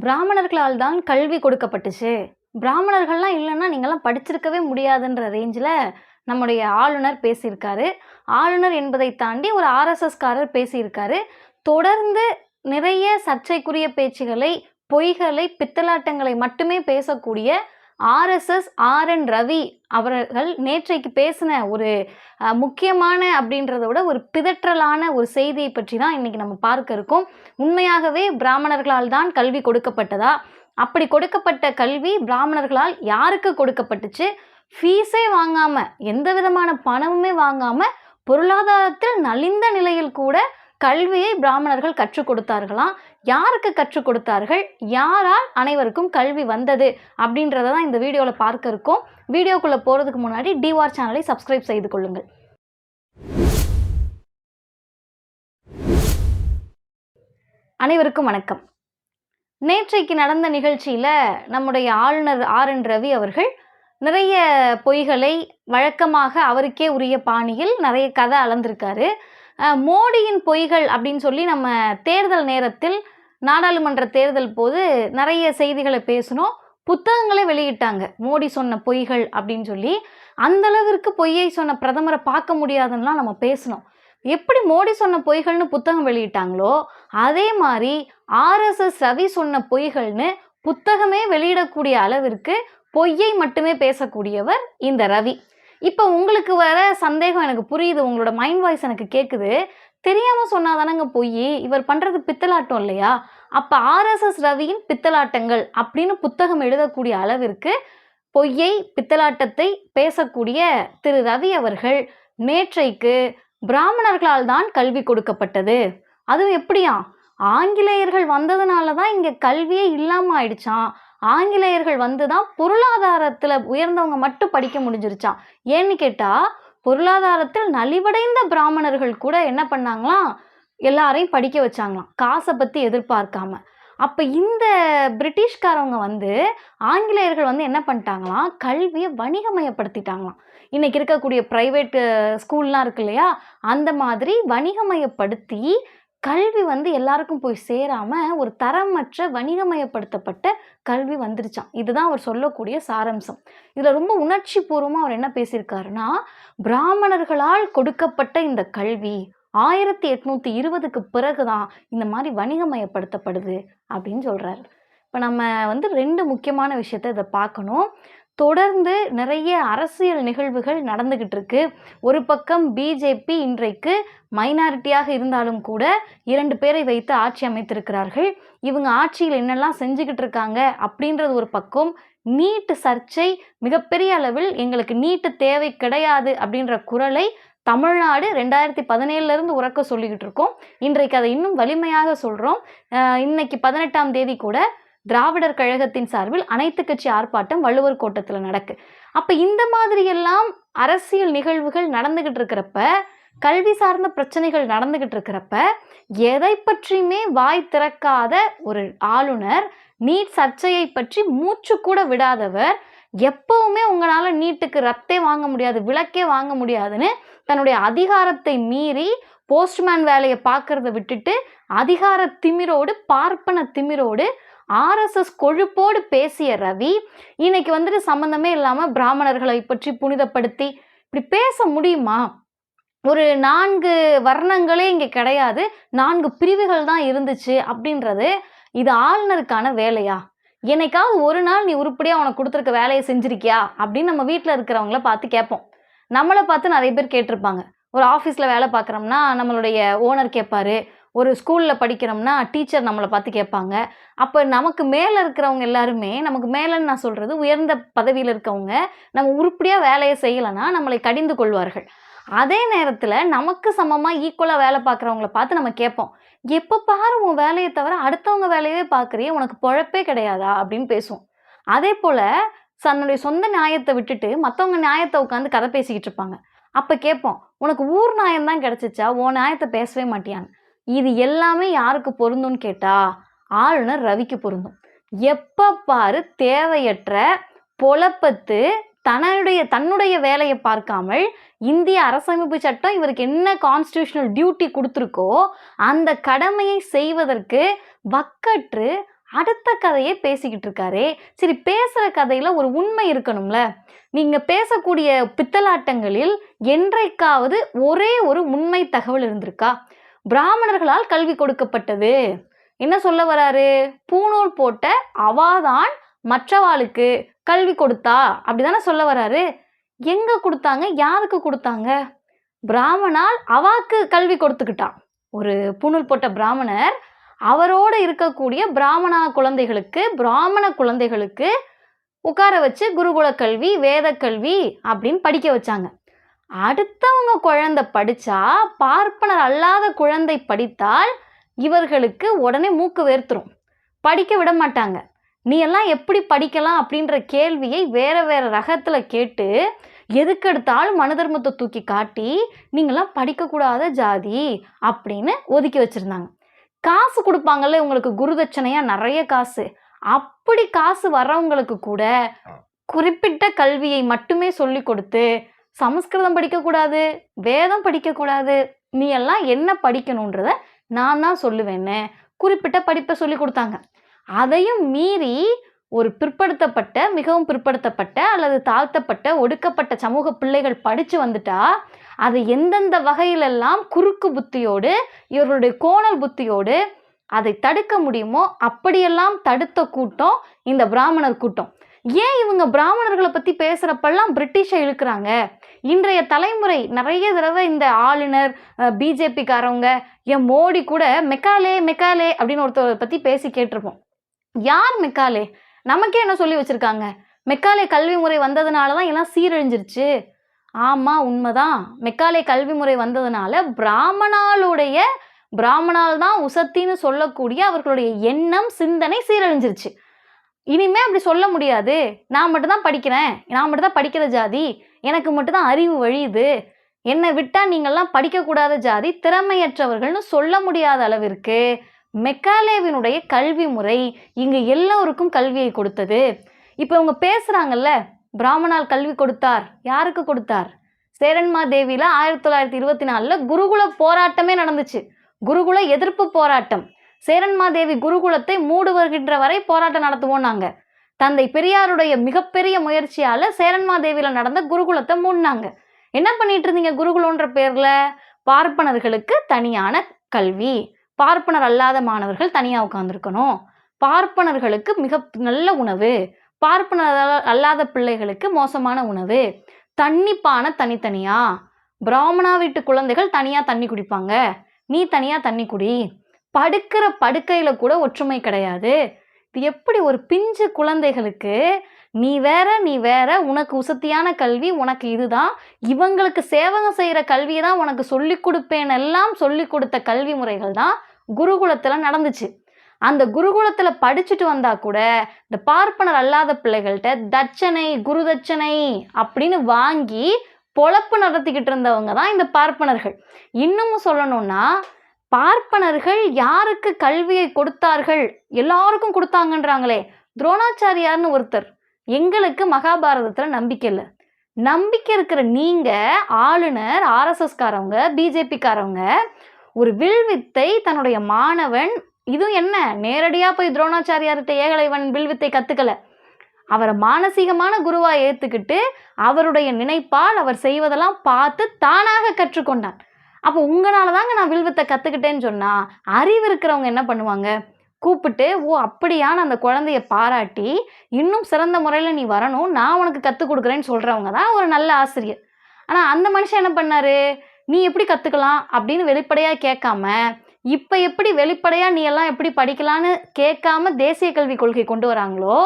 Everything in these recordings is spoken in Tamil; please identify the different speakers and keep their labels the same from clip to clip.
Speaker 1: பிராமணர்களால் தான் கல்வி கொடுக்கப்பட்டுச்சு. பிராமணர்கள்லாம் இல்லைன்னா நீங்கள்லாம் படிச்சிருக்கவே முடியாதுன்ற ரேஞ்சில் நம்முடைய ஆளுநர் பேசியிருக்காரு. ஆளுநர் என்பதை தாண்டி ஒரு ஆர்எஸ்எஸ்காரர் பேசியிருக்காரு. தொடர்ந்து நிறைய சர்ச்சைக்குரிய பேச்சுகளை பொய்களை பித்தலாட்டங்களை மட்டுமே பேசக்கூடிய ஆர்எஸ்எஸ் ஆர்என் ரவி அவர்கள் நேற்றைக்கு பேசின ஒரு முக்கியமான அப்படின்றத விட ஒரு பிதற்றலான ஒரு செய்தியை பற்றி தான் இன்னைக்கு நம்ம பார்க்க இருக்கோம். உண்மையாகவே பிராமணர்களால் தான் கல்வி கொடுக்கப்பட்டதா? அப்படி கொடுக்கப்பட்ட கல்வி பிராமணர்களால் யாருக்கு கொடுக்கப்பட்டுச்சு? ஃபீஸே வாங்காம எந்த விதமான பணமுமே வாங்காம பொருளாதாரத்தில் நலிந்த நிலையில் கூட கல்வியை பிராமணர்கள் கற்றுக் கொடுத்தார்களாம் யாருக்கு கற்றுக் கொடுத்தார்கள்? யாரால் அனைவருக்கும் கல்வி வந்தது? அப்படின்றத தான் இந்த வீடியோவில் பார்க்க இருக்கோம். வீடியோக்குள்ளே போகிறதுக்கு முன்னாடி டிவார் சேனலை சப்ஸ்கிரைப் செய்து கொள்ளுங்கள். அனைவருக்கும் வணக்கம். நேற்றைக்கு நடந்த நிகழ்ச்சியில் நம்முடைய ஆளுநர் ஆர் என் ரவி அவர்கள் நிறைய பொய்களை வழக்கமாக அவருக்கே உரிய பாணியில் நிறைய கதை அளந்திருக்காரு. மோடியின் பொய்கள் அப்படின்னு சொல்லி நம்ம தேர்தல் நேரத்தில் நாடாளுமன்ற தேர்தல் போது நிறைய செய்திகளை பேசணும் புத்தகங்களை வெளியிட்டாங்க. மோடி சொன்ன பொய்கள் அப்படின்னு சொல்லி. அந்த அளவிற்கு பொய்யை சொன்ன பிரதமரை பார்க்க முடியாதுன்னா நம்ம பேசணும் எப்படி மோடி சொன்ன பொய்கள்னு புத்தகம் வெளியிட்டாங்களோ அதே மாதிரி ஆர்எஸ்எஸ் ரவி சொன்ன பொய்கள்னு புத்தகமே வெளியிடக்கூடிய அளவிற்கு பொய்யை மட்டுமே பேசக்கூடியவர் இந்த ரவி. இப்போ உங்களுக்கு வர சந்தேகம் எனக்கு புரியுது உங்களோட மைண்ட் வாய்ஸ் எனக்கு கேட்குது தெரியாமல் சொன்னால் சொன்னாதானங்க பொய்? இவர் பண்ணுறது பித்தலாட்டம் இல்லையா? அப்போ ஆர்எஸ்எஸ் ரவியின் பித்தலாட்டங்கள் அப்படின்னு புத்தகம் எழுதக்கூடிய அளவிற்கு பொய்யை பித்தலாட்டத்தை பேசக்கூடிய திரு ரவி அவர்கள் நேற்றைக்கு பிராமணர்களால் தான் கல்வி கொடுக்கப்பட்டது. அதுவும் எப்படியா? ஆங்கிலேயர்கள் வந்ததுனால தான் இங்கே கல்வியே இல்லாமல் ஆயிடுச்சான் ஆங்கிலேயர்கள் வந்து தான் பொருளாதாரத்தில் உயர்ந்தவங்க மட்டும் படிக்க முடிஞ்சிருச்சான் ஏன்னு கேட்டால் பொருளாதாரத்தில் நலிவடைந்த பிராமணர்கள் கூட என்ன பண்ணாங்களாம்? எல்லாரையும் படிக்க வச்சாங்களாம் காசை பற்றி எதிர்பார்க்காம. அப்போ இந்த பிரிட்டிஷ்காரவங்க வந்து ஆங்கிலேயர்கள் வந்து என்ன பண்ணிட்டாங்களாம்? கல்வியை வணிகமயப்படுத்திட்டாங்களாம். இன்றைக்கி இருக்கக்கூடிய ப்ரைவேட்டு ஸ்கூல்லாம் இருக்கு இல்லையா? அந்த மாதிரி வணிகமயப்படுத்தி கல்வி வந்து எல்லாருக்கும் போய் சேராமல் ஒரு தரமற்ற வணிகமயப்படுத்தப்பட்ட கல்வி வந்துருச்சான் இதுதான் அவர் சொல்லக்கூடிய சாரம்சம். இதில் ரொம்ப உணர்ச்சி பூர்வமாக அவர் என்ன பேசியிருக்காருன்னா பிராமணர்களால் கொடுக்கப்பட்ட இந்த கல்வி ஆயிரத்தி எட்நூற்றி இருபதுக்கு பிறகு தான் இந்த மாதிரி வணிகமயப்படுத்தப்படுது அப்படின்னு சொல்கிறாரு இப்போ நம்ம வந்து ரெண்டு முக்கியமான விஷயத்த இதை பார்க்கணும். தொடர்ந்து நிறைய அரசியல் நிகழ்வுகள் நடந்துக்கிட்டு இருக்கு ஒரு பக்கம் பிஜேபி இன்றைக்கு மைனாரிட்டியாக இருந்தாலும் கூட இரண்டு பேரை வைத்து ஆட்சி அமைத்திருக்கிறார்கள். இவங்க ஆட்சியில் என்னெல்லாம் செஞ்சுக்கிட்டு இருக்காங்க அப்படின்றது ஒரு பக்கம். நீட்டு சர்ச்சை மிகப்பெரிய அளவில் எங்களுக்கு நீட்டு தேவை கிடையாது அப்படின்ற குரலை தமிழ்நாடு ரெண்டாயிரத்தி பதினேழுலேருந்து உறக்க சொல்லிக்கிட்டு இருக்கோம் இன்றைக்கு அதை இன்னும் வலிமையாக சொல்கிறோம் இன்னைக்கு பதினெட்டாம் தேதி கூட திராவிடர் கழகத்தின் சார்பில் அனைத்து கட்சி ஆர்ப்பாட்டம் வள்ளுவர் கோட்டத்தில் நடக்கு. அப்போ இந்த மாதிரியெல்லாம் அரசியல் நிகழ்வுகள் நடந்துகிட்டு இருக்கிறப்ப கல்வி சார்ந்த பிரச்சனைகள் நடந்துகிட்டு இருக்கிறப்ப எதை பற்றியுமே வாய் திறக்காத ஒரு ஆளுநர் நீட் சர்ச்சையை பற்றி மூச்சு கூட விடாதவர் எப்பவுமே உங்களால் நீட்டுக்கு ரத்தே வாங்க முடியாது விளக்கே வாங்க முடியாதுன்னு தன்னுடைய அதிகாரத்தை மீறி போஸ்ட்மேன் வேலையை பார்க்கறத விட்டுட்டு அதிகார திமிரோடு பார்ப்பன திமிரோடு ஆர்எஸ்எஸ் கொழுப்போடு பேசிய ரவி இன்னைக்கு வந்துட்டு சம்மந்தமே இல்லாமல் பிராமணர்களை பற்றி புனிதப்படுத்தி இப்படி பேச முடியுமா? ஒரு நான்கு வர்ணங்களே இங்கே கிடையாது நான்கு பிரிவுகள் தான் இருந்துச்சு அப்படின்றது இது ஆளுநருக்கான வேலையா? என்னைக்காவது ஒரு நாள் நீ உருப்படியாக உனக்கு கொடுத்துருக்க வேலையை செஞ்சிருக்கியா? அப்படின்னு நம்ம வீட்டில் இருக்கிறவங்கள பார்த்து கேட்போம். நம்மளை பார்த்து நிறைய பேர் கேட்டிருப்பாங்க. ஒரு ஆஃபீஸில் வேலை பார்க்குறோம்னா நம்மளுடைய ஓனர் கேட்பாரு ஒரு ஸ்கூலில் படிக்கிறோம்னா டீச்சர் நம்மளை பார்த்து கேட்பாங்க. அப்போ நமக்கு மேலே இருக்கிறவங்க எல்லாருமே நமக்கு மேலேன்னு நான் சொல்கிறது உயர்ந்த பதவியில் இருக்கவங்க நம்ம உருப்படியாக வேலையை செய்யலைன்னா நம்மளை கடிந்து கொள்வார்கள். அதே நேரத்தில் நமக்கு சமமாக ஈக்குவலாக வேலை பார்க்குறவங்கள பார்த்து நம்ம கேட்போம். எப்போ பாரு உன் வேலையை தவிர அடுத்தவங்க வேலையவே பார்க்குறியே உனக்கு பொழப்பே கிடையாதா? அப்படின்னு பேசுவோம். அதே போல் தன்னுடைய சொந்த நியாயத்தை விட்டுட்டு மற்றவங்க நியாயத்தை உட்காந்து கதை பேசிக்கிட்டு இருப்பாங்க. அப்போ கேட்போம் உனக்கு ஊர் நியாயம் தான் கிடச்சிச்சா? உன் நியாயத்தை பேசவே மாட்டியான்னு. இது எல்லாமே யாருக்கு பொருந்தும்னு கேட்டால் ஆளுநர் ரவிக்கு பொருந்தும். எப்போ பாரு தேவையற்ற பொழப்பத்து தன்னுடைய தன்னுடைய வேலையை பார்க்காமல் இந்திய அரசமைப்பு சட்டம் இவருக்கு என்ன கான்ஸ்டியூஷனல் டியூட்டி கொடுத்துருக்கோ அந்த கடமையை செய்வதற்கு வக்கற்று அடுத்த கதையே பேசிக்கிட்டு இருக்காரே. சரி பேசுகிற கதையில் ஒரு உண்மை இருக்கணும்ல. நீங்கள் பேசக்கூடிய பித்தலாட்டங்களில் என்றைக்காவது ஒரே ஒரு உண்மை தகவல் இருந்திருக்கா? பிராமணர்களால் கல்வி கொடுக்கப்பட்டது. என்ன சொல்ல வராரு? பூணூல் போட்ட அவாதான் மற்றவாளுக்கு கல்வி கொடுத்தா? அப்படிதானே சொல்ல வராரு. எங்க கொடுத்தாங்க? யாருக்கு கொடுத்தாங்க? பிராமணால் அவாக்கு கல்வி கொடுத்துக்கிட்டான். ஒரு பூணூல் போட்ட பிராமணர் அவரோட இருக்கக்கூடிய பிராமணா குழந்தைகளுக்கு பிராமண குழந்தைகளுக்கு உட்கார வச்சு குருகுல கல்வி வேத கல்வி அப்படின்னு படிக்க வச்சாங்க. அடுத்தவங்க குழந்தை படிச்சா பார்ப்பனர் அல்லாத குழந்தை படித்தால் இவர்களுக்கு உடனே மூக்கு வேர்த்துரும். படிக்க விட மாட்டாங்க. நீ எல்லாம் எப்படி படிக்கலாம்? அப்படின்ற கேள்வியை வேற வேற ரகத்துல கேட்டு எதுக்கெடுத்தாலும் மனு தர்மத்தை தூக்கி காட்டி நீங்களாம் படிக்கக்கூடாத ஜாதி அப்படின்னு ஒதுக்கி வச்சிருந்தாங்க. காசு கொடுப்பாங்கல்ல உங்களுக்கு குருதட்சணையா நிறைய காசு. அப்படி காசு வர்றவங்களுக்கு கூட குறிப்பிட்ட கல்வியை மட்டுமே சொல்லி கொடுத்து சமஸ்கிருதம் படிக்கக்கூடாது வேதம் படிக்கக்கூடாது நீ எல்லாம் என்ன படிக்கணுன்றத நான் தான் சொல்லுவேன்னு குறிப்பிட்ட படிப்பை சொல்லி கொடுத்தாங்க. அதையும் மீறி ஒரு பிற்படுத்தப்பட்ட மிகவும் பிற்படுத்தப்பட்ட அல்லது தாழ்த்தப்பட்ட ஒடுக்கப்பட்ட சமூக பிள்ளைகள் படித்து வந்துட்டா அதை எந்தெந்த வகையிலெல்லாம் குறுக்கு புத்தியோடு இவர்களுடைய கோணல் புத்தியோடு அதை தடுக்க முடியுமோ அப்படியெல்லாம் தடுத்த கூட்டம் இந்த பிராமணர் கூட்டம். ஏன் இவங்க பிராமணர்களை பற்றி பேசுகிறப்பெல்லாம் பிரிட்டிஷை இழுக்கிறாங்க? இன்றைய தலைமுறை நிறைய தடவை இந்த ஆளுநர் பிஜேபிக்காரவங்க என் மோடி கூட மெக்காலே மெக்காலே அப்படின்னு ஒருத்தரை பற்றி பேசி கேட்டிருப்போம். யார் மெக்காலே? நமக்கே என்ன சொல்லி வச்சுருக்காங்க? மெக்காலே கல்வி முறை வந்ததுனால தான் எல்லாம் சீரழிஞ்சிருச்சு. ஆமாம் உண்மைதான். மெக்காலே கல்வி முறை வந்ததுனால பிராமணாளுடைய பிராமணால் தான் உசத்தின்னு சொல்லக்கூடிய அவர்களுடைய எண்ணம் சிந்தனை சீரழிஞ்சிருச்சு. இனிமே அப்படி சொல்ல முடியாது. நான் மட்டும்தான் படிக்கிறேன். நான் மட்டும்தான் படிக்கிற ஜாதி. எனக்கு மட்டும்தான் அறிவு வழியுது. என்னை விட்டால் நீங்கள்லாம் படிக்கக்கூடாத ஜாதி திறமையற்றவர்கள்னு சொல்ல முடியாத அளவிற்கு மெக்காலேவினுடைய கல்வி முறை இங்கே எல்லோருக்கும் கல்வியை கொடுத்தது. இப்போ இவங்க பேசுகிறாங்கல்ல பிராமணால் கல்வி கொடுத்தார். யாருக்கு கொடுத்தார்? சேரன்மா தேவியில் ஆயிரத்தி தொள்ளாயிரத்தி இருபத்தி நாலில் குருகுல போராட்டமே நடந்துச்சு. குருகுல எதிர்ப்பு போராட்டம். சேரன்மாதேவி குருகுலத்தை மூடு வருகின்ற வரை போராட்டம் நடத்துவோம் நாங்கள் தந்தை பெரியாருடைய மிகப்பெரிய முயற்சியால் சேரன்மாதேவியில் நடந்த குருகுலத்தை மூடினாங்க. என்ன பண்ணிட்டு இருந்தீங்க குருகுலன்ற பேரில்? பார்ப்பனர்களுக்கு தனியான கல்வி. பார்ப்பனர் அல்லாத மாணவர்கள் தனியாக உட்காந்துருக்கணும் பார்ப்பனர்களுக்கு மிக நல்ல உணவு. பார்ப்பனர் அல்லாத பிள்ளைகளுக்கு மோசமான உணவு. தண்ணிப்பான தனித்தனியா? பிராமணா வீட்டு குழந்தைகள் தனியாக தண்ணி குடிப்பாங்க. நீ தனியாக தண்ணி குடி. படுக்கிற படுக்கையில் கூட ஒற்றுமை கிடையாது. இது எப்படி ஒரு பிஞ்சு குழந்தைகளுக்கு நீ வேற நீ வேற உனக்கு உசத்தியான கல்வி உனக்கு இதுதான் இவங்களுக்கு சேவகம் செய்கிற கல்வியை தான் உனக்கு சொல்லி கொடுப்பேன் எல்லாம் சொல்லி கொடுத்த கல்வி முறைகள் தான் குருகுலத்தில் நடந்துச்சு. அந்த குருகுலத்தில் படிச்சுட்டு வந்தால் கூட இந்த பார்ப்பனர் அல்லாத பிள்ளைகள்கிட்ட தட்சணை குரு தட்சணை அப்படின்னு வாங்கி பொழப்பு நடத்திக்கிட்டு இருந்தவங்க தான் இந்த பார்ப்பனர்கள். இன்னமும் சொல்லணும்னா பார்ப்பனர்கள் யாருக்கு கல்வியை கொடுத்தார்கள்? எல்லாருக்கும் கொடுத்தாங்கன்றாங்களே. துரோணாச்சாரியார்னு ஒருத்தர். எங்களுக்கு மகாபாரதத்தில் நம்பிக்கை இல்லை. நம்பிக்கை இருக்கிற நீங்கள் ஆளுநர் ஆர்எஸ்எஸ்காரவங்க பிஜேபிக்காரவங்க ஒரு வில்வித்தை தன்னுடைய மாணவன் இதுவும் என்ன? நேரடியாக போய் துரோணாச்சாரியார்கிட்ட ஏகலைவன் வில்வித்தை கற்றுக்கல அவரை மானசீகமான குருவாக ஏற்றுக்கிட்டு அவருடைய நினைப்பால் அவர் செய்வதெல்லாம் பார்த்து தானாக கற்றுக்கொண்டான். அப்போ உங்களால தாங்க நான் வில்வித்தை கற்றுக்கிட்டேன்னு சொன்னால் அறிவு இருக்கிறவங்க என்ன பண்ணுவாங்க? கூப்பிட்டு ஓ அப்படியான அந்த குழந்தைய பாராட்டி இன்னும் சிறந்த முறையில் நீ வரணும் நான் உனக்கு கற்றுக் கொடுக்குறேன்னு சொல்கிறவங்க தான் ஒரு நல்ல ஆசிரியர். ஆனால் அந்த மனுஷன் என்ன பண்ணார்? நீ எப்படி கற்றுக்கலாம் அப்படின்னு வெளிப்படையாக கேட்காம இப்போ எப்படி வெளிப்படையாக நீ எல்லாம் எப்படி படிக்கலான்னு கேட்காம தேசிய கல்வி கொள்கை கொண்டு வராங்களோ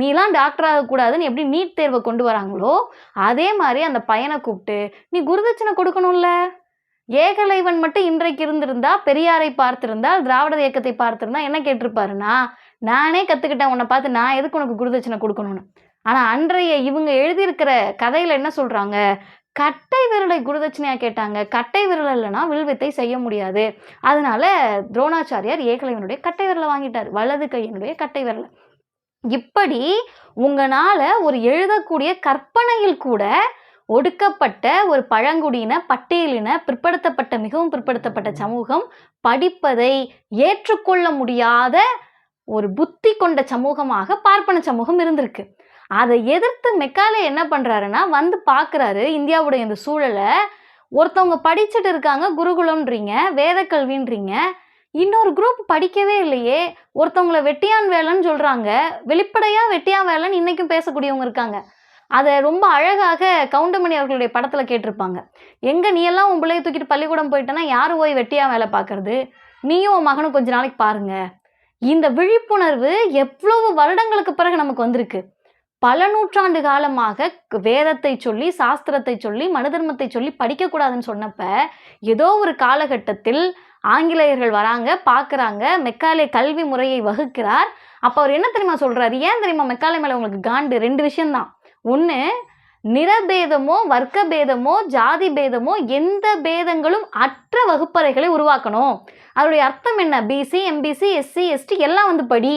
Speaker 1: நீலாம் டாக்டர் ஆகக்கூடாதுன்னு எப்படி நீட் தேர்வை கொண்டு வராங்களோ அதே மாதிரி அந்த பையனை கூப்பிட்டு நீ குருதட்சணை கொடுக்கணும்ல? ஏகலைவன் மட்டும் இன்றைக்கு இருந்திருந்தா பெரியாரை பார்த்திருந்தால் திராவிடர் இயக்கத்தை பார்த்திருந்தா என்ன கேட்டிருப்பாருன்னா நானே கற்றுக்கிட்டேன் உன்னை பார்த்து நான் எதுக்கு உனக்கு குருதட்சணை கொடுக்கணும்னு? ஆனால் அன்றைய இவங்க எழுதியிருக்கிற கதையில் என்ன சொல்கிறாங்க கட்டை விரலை குருதட்சணையாக கேட்டாங்க. கட்டை விரல் இல்லைன்னா வில்வித்தை செய்ய முடியாது. அதனால துரோணாச்சாரியார் ஏகலைவனுடைய கட்டை விரலை வாங்கிட்டார். வலது கையினுடைய கட்டை விரலை. இப்படி உங்களால் ஒரு எழுதக்கூடிய கற்பனையில் கூட ஒடுக்கப்பட்ட ஒரு பழங்குடியின பட்டியலின பிற்படுத்தப்பட்ட மிகவும் பிற்படுத்தப்பட்ட சமூகம் படிப்பதை ஏற்றுக்கொள்ள முடியாத ஒரு புத்தி கொண்ட சமூகமாக பார்ப்பன சமூகம் இருந்திருக்கு. அதை எதிர்த்து மெக்காலே என்ன பண்ணுறாருன்னா வந்து பார்க்குறாரு இந்தியாவுடைய இந்த சூழலை. ஒருத்தவங்க படிச்சுட்டு இருக்காங்க குருகுலம்ன்றீங்க வேத கல்வின்றீங்க. இன்னொரு குரூப் படிக்கவே இல்லையே. ஒருத்தவங்கள வெட்டியான் வேலைன்னு சொல்கிறாங்க வெளிப்படையாக வெட்டியான் வேலைன்னு இன்றைக்கும் பேசக்கூடியவங்க இருக்காங்க. அதை ரொம்ப அழகாக கவுண்டமணி அவர்களுடைய படத்தில் கேட்டிருப்பாங்க. எங்கே நீ எல்லாம் உன் பிள்ளைய தூக்கிட்டு பள்ளிக்கூடம் போயிட்டேன்னா யார் போய் வெட்டியாக வேலை பார்க்கறது? நீயும் உன் மகனும் கொஞ்ச நாளைக்கு பாருங்க. இந்த விழிப்புணர்வு எவ்வளவு வருடங்களுக்கு பிறகு நமக்கு வந்திருக்கு. பல நூற்றாண்டு காலமாக வேதத்தை சொல்லி சாஸ்திரத்தை சொல்லி மனுதர்மத்தை சொல்லி படிக்கக்கூடாதுன்னு சொன்னப்ப ஏதோ ஒரு காலகட்டத்தில் ஆங்கிலேயர்கள் வராங்க பார்க்குறாங்க மெக்காலே கல்வி முறையை வகுக்கிறார். அப்போ அவர் என்ன தெரியுமா சொல்கிறார் ஏன் தெரியுமா? மெக்காலே மேலே உங்களுக்கு காண்டு ரெண்டு விஷயம்தான். ஒன்று நிறபேதமோ வர்க்க பேதமோ ஜாதி பேதமோ எந்த பேதங்களும் அற்ற வகுப்பறைகளை உருவாக்கணும். அதோடைய அர்த்தம் என்ன? பிசி எம்பிசி எஸ்சி எஸ்டி எல்லாம் வந்து படி.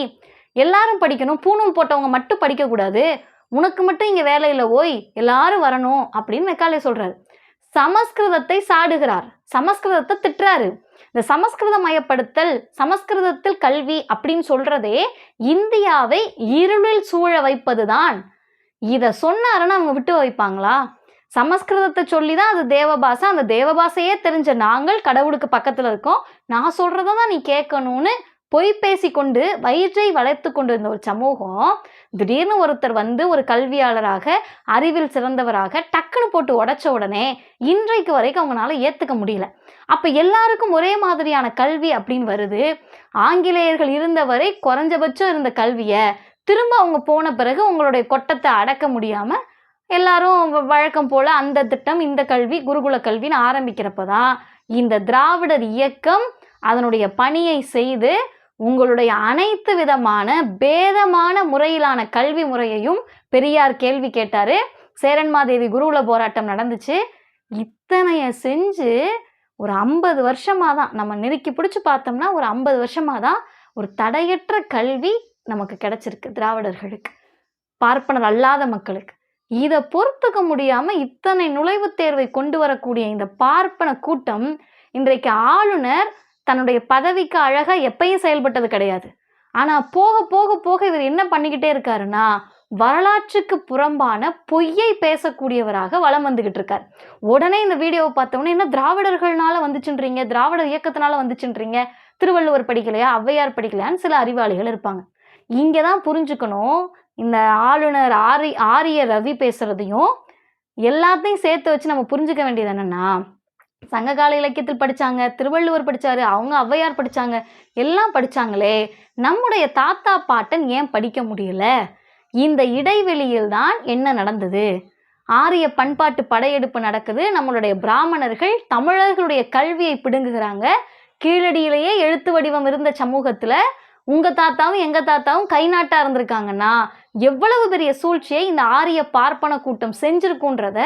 Speaker 1: எல்லாரும் படிக்கணும். பூணூல் போட்டவங்க மட்டும் படிக்கக்கூடாது. உனக்கு மட்டும் இங்கே வேலையில் ஓய் எல்லாரும் வரணும் அப்படின்னு மெக்காலே சொல்கிறாரு சமஸ்கிருதத்தை சாடுகிறார். சமஸ்கிருதத்தை திட்டுறாரு. இந்த சமஸ்கிருத மயப்படுத்தல் சமஸ்கிருதத்தில் கல்வி அப்படின்னு சொல்றதே இந்தியாவை இருளில் சூழ வைப்பதுதான். இதை சொன்னாருன்னு அவங்க விட்டு வைப்பாங்களா? சமஸ்கிருதத்தை சொல்லி தான் அது தேவபாசை அந்த தேவபாசையே தெரிஞ்ச நாங்கள் கடவுளுக்கு பக்கத்தில் இருக்கோம். நான் சொல்கிறத தான் நீ கேட்கணும்னு பொய் பேசி கொண்டு வயிற்றை வளர்த்து கொண்டு இருந்த ஒரு சமூகம் திடீர்னு ஒருத்தர் வந்து ஒரு கல்வியாளராக அறிவில் சிறந்தவராக டக்குன்னு போட்டு உடைச்ச உடனே இன்றைக்கு வரைக்கும் அவங்களால ஏற்றுக்க முடியல. அப்போ எல்லாருக்கும் ஒரே மாதிரியான கல்வி அப்படின்னு வருது. ஆங்கிலேயர்கள் இருந்தவரை குறைஞ்சபட்சம் இருந்த கல்வியை திரும்ப அவங்க போன பிறகு உங்களுடைய கொட்டத்தை அடக்க முடியாமல் எல்லாரும் வ- வழக்கம் போல் அந்த திட்டம் இந்த கல்வி குருகுல கல்வின்னு ஆரம்பிக்கிறப்ப தான் இந்த திராவிடர் இயக்கம் அதனுடைய பணியை செய்து உங்களுடைய அனைத்து விதமான பேதமான முறையிலான கல்வி முறையையும் பெரியார் கேள்வி கேட்டார். சேரன்மாதேவி குருகுல போராட்டம் நடந்துச்சு. இத்தனைய செஞ்சு ஒரு ஐம்பது வருஷமாக தான் நம்ம நெருக்கி பிடிச்சி பார்த்தோம்னா ஒரு ஐம்பது வருஷமாக தான் ஒரு தடையற்ற கல்வி நமக்கு கிடைச்சிருக்கு திராவிடர்களுக்கு. பார்ப்பனர் அல்லாத மக்களுக்கு. இதை பொறுத்துக்க முடியாமல் இத்தனை நுழைவுத் தேர்வை கொண்டு வரக்கூடிய இந்த பார்ப்பன கூட்டம் இன்றைக்கு ஆளுநர் தன்னுடைய பதவிக்கு அழகாக எப்பயும் செயல்பட்டது கிடையாது. ஆனால் போக போக போக இவர் என்ன பண்ணிக்கிட்டே இருக்காருன்னா வரலாற்றுக்கு புறம்பான பொய்யை பேசக்கூடியவராக வலம் வந்துகிட்டு இருக்கார். உடனே இந்த வீடியோவை பார்த்தோன்னே என்ன திராவிடர்கள்னால வந்துச்சுன்றீங்க? திராவிடர் இயக்கத்தினால வந்துச்சுன்றீங்க? திருவள்ளுவர் படிக்கலையா? ஔவையார் படிக்கலையான்னு சில அறிவாளிகள் இருப்பாங்க. இங்கே தான் புரிஞ்சுக்கணும். இந்த ஆளுநர் ஆரி ஆரிய ரவி பேசுகிறதையும் எல்லாத்தையும் சேர்த்து வச்சு நம்ம புரிஞ்சுக்க வேண்டியது என்னென்னா சங்ககால இலக்கியத்தில் படித்தாங்க திருவள்ளுவர் படித்தாரு அவங்க ஔவையார் படித்தாங்க எல்லாம் படித்தாங்களே நம்முடைய தாத்தா பாட்டன் ஏன் படிக்க முடியல? இந்த இடைவெளியில் தான் என்ன நடந்தது? ஆரிய பண்பாட்டு படையெடுப்பு நடக்குது நம்மளுடைய பிராமணர்கள் தமிழர்களுடைய கல்வியை பிடுங்குகிறாங்க கீழடியிலேயே எழுத்து வடிவம் இருந்த சமூகத்தில் உங்க தாத்தாவும் எங்க தாத்தாவும் கை நாட்டா இருந்திருக்காங்கன்னா எவ்வளவு பெரிய சூழ்ச்சியை இந்த ஆரிய பார்ப்பன கூட்டம் செஞ்சிருக்குன்றத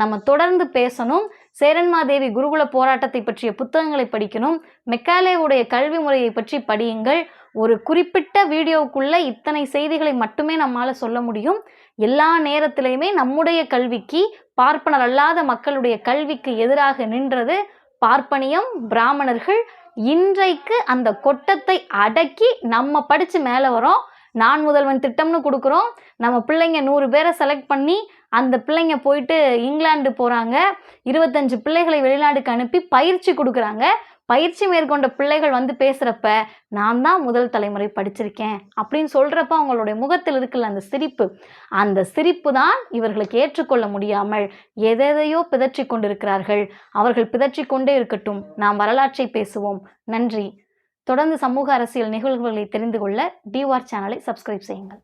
Speaker 1: நம்ம தொடர்ந்து பேசணும். சேரன்மாதேவி குருகுல போராட்டத்தை பற்றிய புத்தகங்களை படிக்கணும். மெக்காலேவுடைய கல்வி முறையை பற்றி படியுங்கள். ஒரு குறிப்பிட்ட வீடியோவுக்குள்ள இத்தனை செய்திகளை மட்டுமே நம்மால் சொல்ல முடியும். எல்லா நேரத்திலையுமே நம்முடைய கல்விக்கு பார்ப்பனர் அல்லாத மக்களுடைய கல்விக்கு எதிராக நின்றது பார்ப்பனியம் பிராமணர்கள் இன்றைக்கு அந்த கொட்டத்தை அடக்கி நம்ம படித்து மேலே வரோம். நான் முதல்வன் திட்டம்னு கொடுக்குறோம். நம்ம பிள்ளைங்க நூறு பேரை செலக்ட் பண்ணி அந்த பிள்ளைங்க போயிட்டு இங்கிலாந்து போகிறாங்க இருபத்தஞ்சு பிள்ளைகளை வெளிநாட்டுக்கு அனுப்பி பயிற்சி கொடுக்குறாங்க. பயிற்சி மேற்கொண்ட பிள்ளைகள் வந்து பேசுகிறப்ப நான் தான் முதல் தலைமுறை படிச்சிருக்கேன் அப்படின்னு சொல்கிறப்ப அவங்களுடைய முகத்தில் இருக்குல்ல அந்த சிரிப்பு. அந்த சிரிப்பு தான் இவர்களுக்கு ஏற்றுக்கொள்ள முடியாமல் எதையோ பிதற்றிக் கொண்டிருக்கிறார்கள். அவர்கள் பிதற்றி கொண்டே இருக்கட்டும். நாம் வரலாற்றை பேசுவோம். நன்றி. தொடர்ந்து சமூக அரசியல் நிகழ்வுகளை தெரிந்து கொள்ள டிவார் சேனலை சப்ஸ்கிரைப் செய்யுங்கள்.